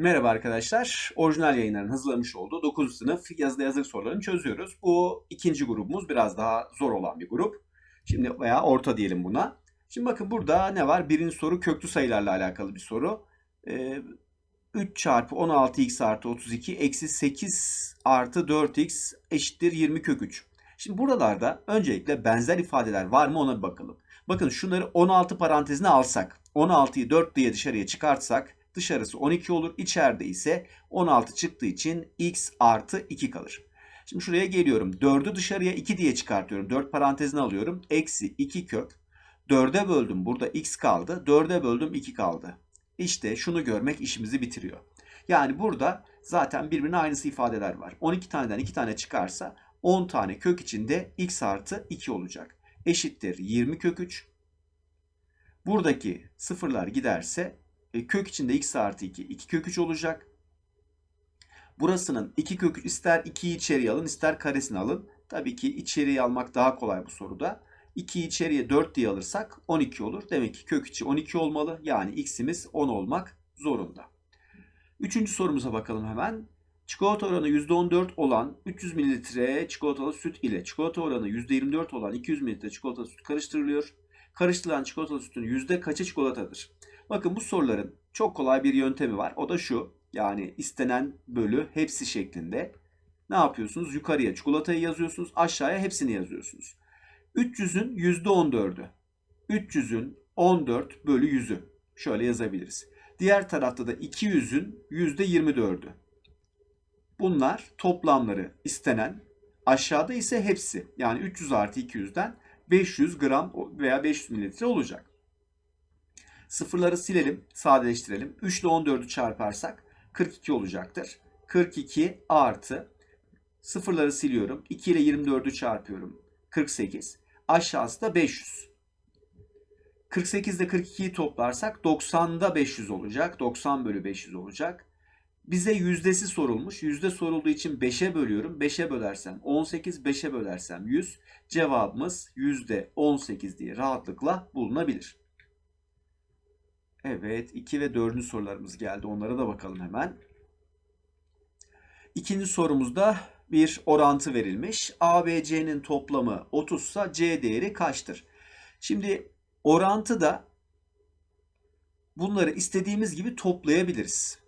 Merhaba arkadaşlar. Orijinal yayınların hazırlamış olduğu 9. sınıf yazılı yazılı sorularını çözüyoruz. Bu ikinci grubumuz biraz daha zor olan bir grup. Şimdi veya orta diyelim buna. Şimdi bakın burada ne var? Birinci soru köklü sayılarla alakalı bir soru. Ee, 3 çarpı 16x artı 32 eksi 8 artı 4x eşittir 20 kök 3. Şimdi buralarda öncelikle benzer ifadeler var mı ona bir bakalım. Bakın şunları 16 parantezine alsak, 16'yı 4 diye dışarıya çıkartsak dışarısı 12 olur. İçeride ise 16 çıktığı için x artı 2 kalır. Şimdi şuraya geliyorum. 4'ü dışarıya 2 diye çıkartıyorum. 4 parantezine alıyorum. Eksi 2 kök. 4'e böldüm. Burada x kaldı. 4'e böldüm 2 kaldı. İşte şunu görmek işimizi bitiriyor. Yani burada zaten birbirine aynısı ifadeler var. 12 taneden 2 tane çıkarsa 10 tane kök içinde x artı 2 olacak. Eşittir 20 kök 3. Buradaki sıfırlar giderse e, kök içinde x artı 2 2 kök 3 olacak. Burasının 2 kök 3 ister 2'yi içeriye alın ister karesini alın. Tabii ki içeriye almak daha kolay bu soruda. 2'yi içeriye 4 diye alırsak 12 olur. Demek ki kök içi 12 olmalı. Yani x'imiz 10 olmak zorunda. Üçüncü sorumuza bakalım hemen. Çikolata oranı %14 olan 300 mililitre çikolatalı süt ile çikolata oranı %24 olan 200 mililitre çikolatalı süt karıştırılıyor. Karıştırılan çikolatalı sütün yüzde kaçı çikolatadır? Bakın bu soruların çok kolay bir yöntemi var. O da şu. Yani istenen bölü hepsi şeklinde. Ne yapıyorsunuz? Yukarıya çikolatayı yazıyorsunuz. Aşağıya hepsini yazıyorsunuz. 300'ün %14'ü. 300'ün 14 bölü 100'ü. Şöyle yazabiliriz. Diğer tarafta da 200'ün %24'ü. Bunlar toplamları istenen. Aşağıda ise hepsi. Yani 300 artı 200'den 500 gram veya 500 mililitre olacak. Sıfırları silelim, sadeleştirelim. 3 ile 14'ü çarparsak 42 olacaktır. 42 artı sıfırları siliyorum. 2 ile 24'ü çarpıyorum. 48. Aşağısı da 500. 48 ile 42'yi toplarsak 90'da 500 olacak. 90 bölü 500 olacak. Bize yüzdesi sorulmuş. Yüzde sorulduğu için 5'e bölüyorum. 5'e bölersem 18, 5'e bölersem 100. Cevabımız yüzde 18 diye rahatlıkla bulunabilir. Evet, 2 ve 4. sorularımız geldi. Onlara da bakalım hemen. İkinci sorumuzda bir orantı verilmiş. A ve C'nin toplamı 30 ise C değeri kaçtır? Şimdi orantıda bunları istediğimiz gibi toplayabiliriz.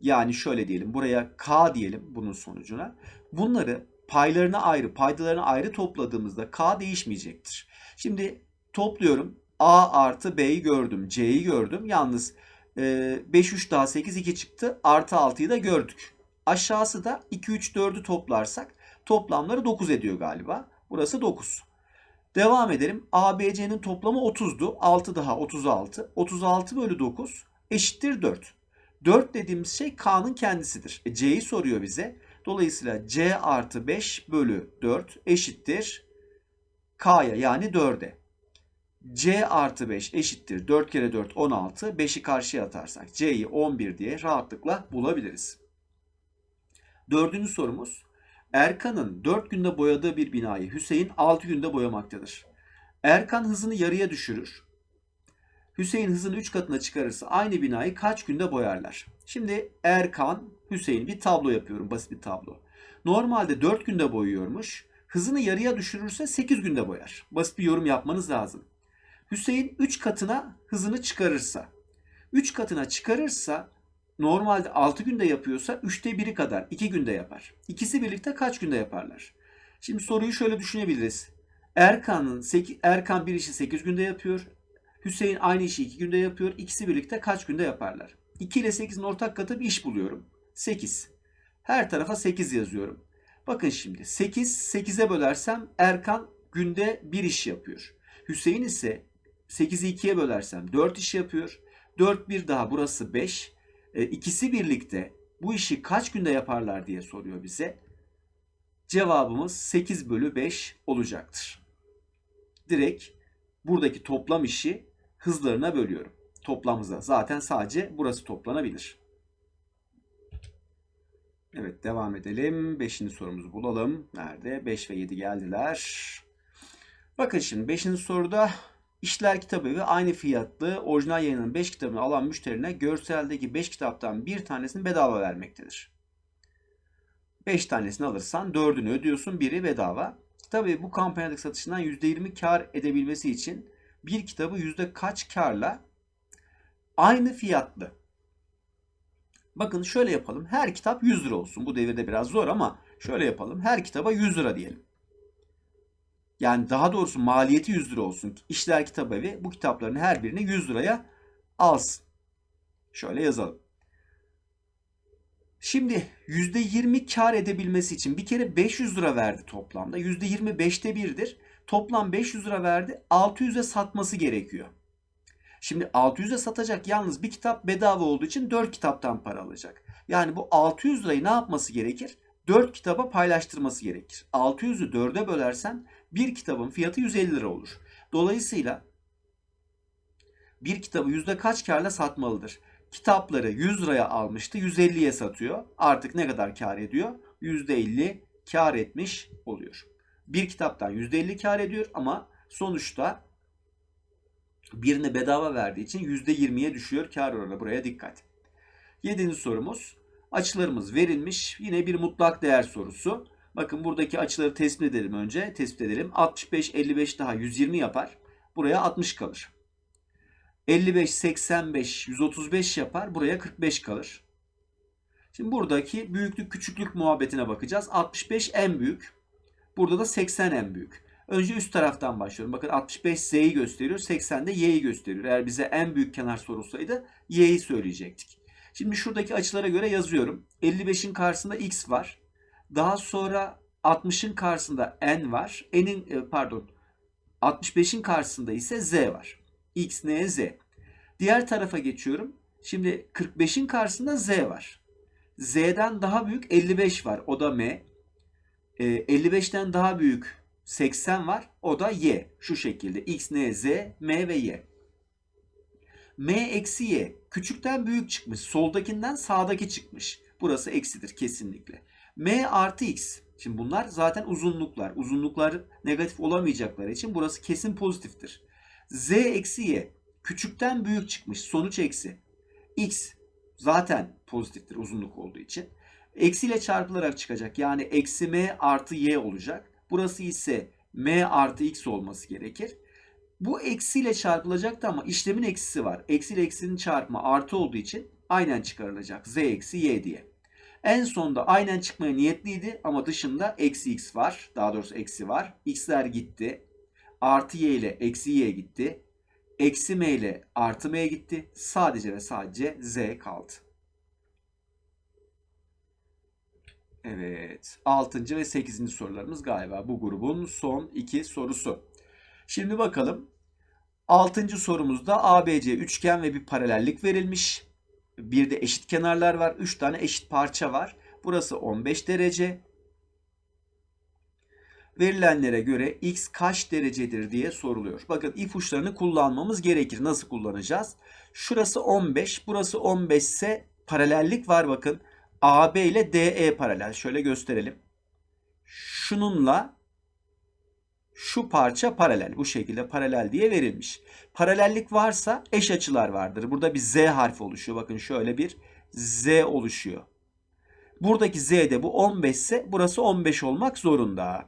Yani şöyle diyelim buraya K diyelim bunun sonucuna. Bunları paylarına ayrı, paydalarına ayrı topladığımızda K değişmeyecektir. Şimdi topluyorum. A artı B'yi gördüm. C'yi gördüm. Yalnız 5, 3 daha 8, 2 çıktı. Artı 6'yı da gördük. Aşağısı da 2, 3, 4'ü toplarsak toplamları 9 ediyor galiba. Burası 9. Devam edelim. A, B, C'nin toplamı 30'du. 6 daha 36. 36 bölü 9 eşittir 4. 4 dediğimiz şey K'nın kendisidir. E, C'yi soruyor bize. Dolayısıyla C artı 5 bölü 4 eşittir K'ya yani 4'e. C artı 5 eşittir 4 kere 4 16. 5'i karşıya atarsak C'yi 11 diye rahatlıkla bulabiliriz. Dördüncü sorumuz. Erkan'ın 4 günde boyadığı bir binayı Hüseyin 6 günde boyamaktadır. Erkan hızını yarıya düşürür. Hüseyin hızını 3 katına çıkarırsa aynı binayı kaç günde boyarlar? Şimdi Erkan, Hüseyin bir tablo yapıyorum. Basit bir tablo. Normalde 4 günde boyuyormuş. Hızını yarıya düşürürse 8 günde boyar. Basit bir yorum yapmanız lazım. Hüseyin 3 katına hızını çıkarırsa, 3 katına çıkarırsa normalde 6 günde yapıyorsa 3'te 1'i kadar 2 günde yapar. İkisi birlikte kaç günde yaparlar? Şimdi soruyu şöyle düşünebiliriz. Erkan'ın Erkan bir işi 8 günde yapıyor. Hüseyin aynı işi 2 günde yapıyor. İkisi birlikte kaç günde yaparlar? 2 ile 8'in ortak katı bir iş buluyorum. 8. Her tarafa 8 yazıyorum. Bakın şimdi 8 8'e bölersem Erkan günde bir iş yapıyor. Hüseyin ise 8'i 2'ye bölersem 4 iş yapıyor. 4 bir daha burası 5. E, ikisi birlikte bu işi kaç günde yaparlar diye soruyor bize. Cevabımız 8 bölü 5 olacaktır. Direkt buradaki toplam işi hızlarına bölüyorum. Toplam hıza. Zaten sadece burası toplanabilir. Evet devam edelim. Beşinci sorumuzu bulalım. Nerede? 5 ve 7 geldiler. Bakın şimdi 5. soruda İşler kitabı ve aynı fiyatlı orijinal yayının 5 kitabını alan müşterine görseldeki 5 kitaptan bir tanesini bedava vermektedir. 5 tanesini alırsan 4'ünü ödüyorsun, biri bedava. Tabii bu kampanyadaki satışından %20 kar edebilmesi için bir kitabı yüzde kaç karla aynı fiyatlı. Bakın şöyle yapalım. Her kitap 100 lira olsun. Bu devirde biraz zor ama şöyle yapalım. Her kitaba 100 lira diyelim. Yani daha doğrusu maliyeti 100 lira olsun. İşler Kitap Evi bu kitapların her birini 100 liraya alsın. Şöyle yazalım. Şimdi %20 kar edebilmesi için bir kere 500 lira verdi toplamda. %20 5'te 1'dir. Toplam 500 lira verdi. 600'e satması gerekiyor. Şimdi 600'e satacak yalnız bir kitap bedava olduğu için 4 kitaptan para alacak. Yani bu 600 lirayı ne yapması gerekir? 4 kitaba paylaştırması gerekir. 600'ü 4'e bölersen bir kitabın fiyatı 150 lira olur. Dolayısıyla bir kitabı yüzde kaç karla satmalıdır? Kitapları 100 liraya almıştı, 150'ye satıyor. Artık ne kadar kar ediyor? %50 kar etmiş oluyor. Bir kitaptan %50 kar ediyor ama sonuçta birini bedava verdiği için %20'ye düşüyor kar oranı. Buraya dikkat. Yedinci sorumuz. Açılarımız verilmiş. Yine bir mutlak değer sorusu. Bakın buradaki açıları tespit edelim önce. Tespit edelim. 65, 55 daha 120 yapar. Buraya 60 kalır. 55, 85, 135 yapar. Buraya 45 kalır. Şimdi buradaki büyüklük küçüklük muhabbetine bakacağız. 65 en büyük. Burada da 80 en büyük. Önce üst taraftan başlıyorum. Bakın 65 Z'yi gösteriyor. 80 de Y'yi gösteriyor. Eğer bize en büyük kenar sorulsaydı Y'yi söyleyecektik. Şimdi şuradaki açılara göre yazıyorum. 55'in karşısında X var. Daha sonra 60'ın karşısında N var. N'in e, pardon 65'in karşısında ise Z var. X, N, Z. Diğer tarafa geçiyorum. Şimdi 45'in karşısında Z var. Z'den daha büyük 55 var. O da M. 55'ten daha büyük 80 var. O da Y. Şu şekilde. X, N, Z, M ve Y. M eksi Y. Küçükten büyük çıkmış. Soldakinden sağdaki çıkmış. Burası eksidir kesinlikle. M artı X. Şimdi bunlar zaten uzunluklar. Uzunluklar negatif olamayacakları için burası kesin pozitiftir. Z eksi Y. Küçükten büyük çıkmış. Sonuç eksi. X zaten pozitiftir uzunluk olduğu için. Eksiyle çarpılarak çıkacak. Yani eksi M artı Y olacak. Burası ise M artı X olması gerekir. Bu eksiyle çarpılacaktı ama işlemin eksisi var. Eksiyle eksinin çarpımı artı olduğu için aynen çıkarılacak. Z eksi Y diye. En sonda aynen çıkmaya niyetliydi ama dışında eksi X var. Daha doğrusu eksi var. X'ler gitti. Artı Y ile eksi Y gitti. Eksi M ile artı M gitti. Sadece ve sadece Z kaldı. Evet. 6. ve 8. sorularımız galiba bu grubun son iki sorusu. Şimdi bakalım. 6. sorumuzda ABC üçgen ve bir paralellik verilmiş. Bir de eşit kenarlar var. 3 tane eşit parça var. Burası 15 derece. Verilenlere göre x kaç derecedir diye soruluyor. Bakın ipuçlarını kullanmamız gerekir. Nasıl kullanacağız? Şurası 15, burası 15 ise paralellik var bakın. AB ile DE paralel. Şöyle gösterelim. Şununla şu parça paralel. Bu şekilde paralel diye verilmiş. Paralellik varsa eş açılar vardır. Burada bir Z harfi oluşuyor. Bakın şöyle bir Z oluşuyor. Buradaki Z de bu 15 ise burası 15 olmak zorunda.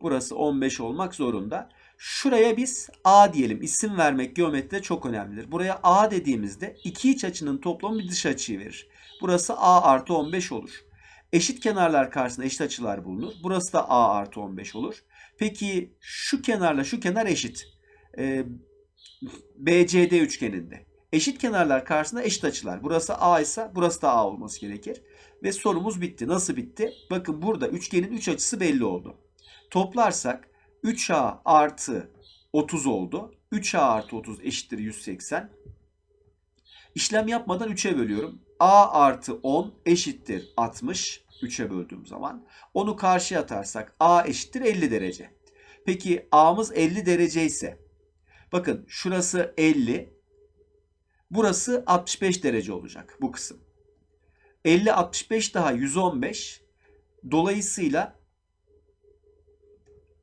Burası 15 olmak zorunda. Şuraya biz A diyelim. İsim vermek geometride çok önemlidir. Buraya A dediğimizde iki iç açının toplamı bir dış açıyı verir. Burası A artı 15 olur. Eşit kenarlar karşısında eşit açılar bulunur. Burası da A artı 15 olur. Peki şu kenarla şu kenar eşit. Ee, BCD üçgeninde. Eşit kenarlar karşısında eşit açılar. Burası A ise burası da A olması gerekir. Ve sorumuz bitti. Nasıl bitti? Bakın burada üçgenin 3 açısı belli oldu. Toplarsak 3A artı 30 oldu. 3A artı 30 eşittir 180. İşlem yapmadan 3'e bölüyorum. A artı 10 eşittir 60. 3'e böldüğüm zaman. Onu karşıya atarsak A eşittir 50 derece. Peki A'mız 50 derece ise bakın şurası 50 burası 65 derece olacak bu kısım. 50 65 daha 115 dolayısıyla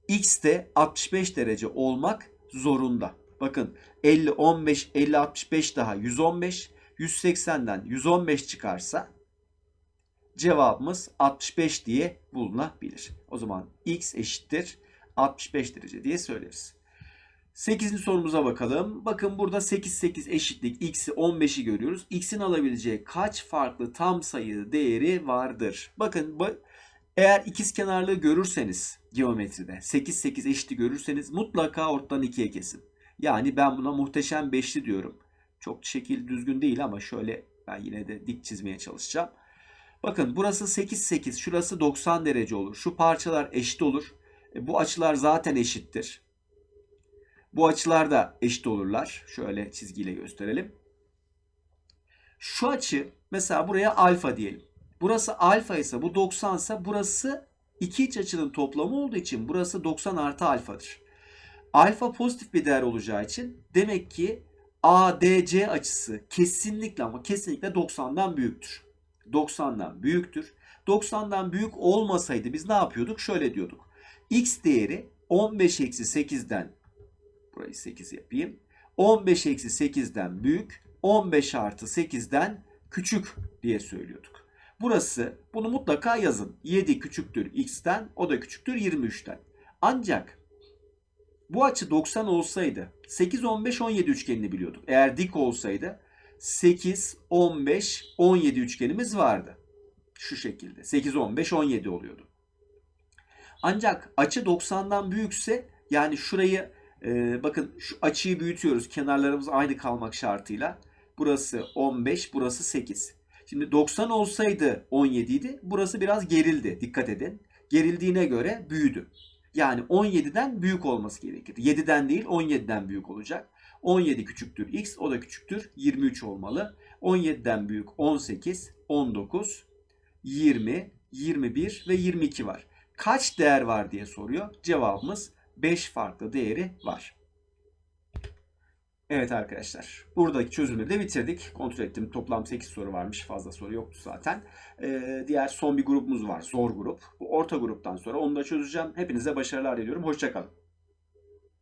X de 65 derece olmak zorunda. Bakın 50, 15, 50, 65 daha 115. 180'den 115 çıkarsa cevabımız 65 diye bulunabilir. O zaman x eşittir 65 derece diye söyleriz. 8. sorumuza bakalım. Bakın burada 8 8 eşitlik x'i 15'i görüyoruz. x'in alabileceği kaç farklı tam sayı değeri vardır? Bakın ba- eğer ikiz kenarlığı görürseniz geometride 8 8 eşiti görürseniz mutlaka ortadan ikiye kesin. Yani ben buna muhteşem beşli diyorum. Çok şekil düzgün değil ama şöyle ben yine de dik çizmeye çalışacağım. Bakın burası 8 8 şurası 90 derece olur. Şu parçalar eşit olur. E, bu açılar zaten eşittir. Bu açılar da eşit olurlar. Şöyle çizgiyle gösterelim. Şu açı mesela buraya alfa diyelim. Burası alfa ise bu 90 ise burası iki iç açının toplamı olduğu için burası 90 artı alfadır. Alfa pozitif bir değer olacağı için demek ki ADC açısı kesinlikle ama kesinlikle 90'dan büyüktür. 90'dan büyüktür. 90'dan büyük olmasaydı biz ne yapıyorduk? Şöyle diyorduk. X değeri 15 eksi 8'den burayı 8 yapayım. 15 eksi 8'den büyük, 15 artı 8'den küçük diye söylüyorduk. Burası bunu mutlaka yazın. 7 küçüktür x'ten, o da küçüktür 23'ten. Ancak bu açı 90 olsaydı 8 15 17 üçgenini biliyorduk. Eğer dik olsaydı 8 15 17 üçgenimiz vardı. Şu şekilde. 8 15 17 oluyordu. Ancak açı 90'dan büyükse yani şurayı e, bakın şu açıyı büyütüyoruz. Kenarlarımız aynı kalmak şartıyla. Burası 15, burası 8. Şimdi 90 olsaydı 17 idi. Burası biraz gerildi. Dikkat edin. Gerildiğine göre büyüdü. Yani 17'den büyük olması gerekir. 7'den değil 17'den büyük olacak. 17 küçüktür x, o da küçüktür 23 olmalı. 17'den büyük 18, 19, 20, 21 ve 22 var. Kaç değer var diye soruyor. Cevabımız 5 farklı değeri var. Evet arkadaşlar. Buradaki çözümleri de bitirdik. Kontrol ettim. Toplam 8 soru varmış. Fazla soru yoktu zaten. Ee, diğer son bir grubumuz var. Zor grup. Bu orta gruptan sonra onu da çözeceğim. Hepinize başarılar diliyorum. Hoşçakalın.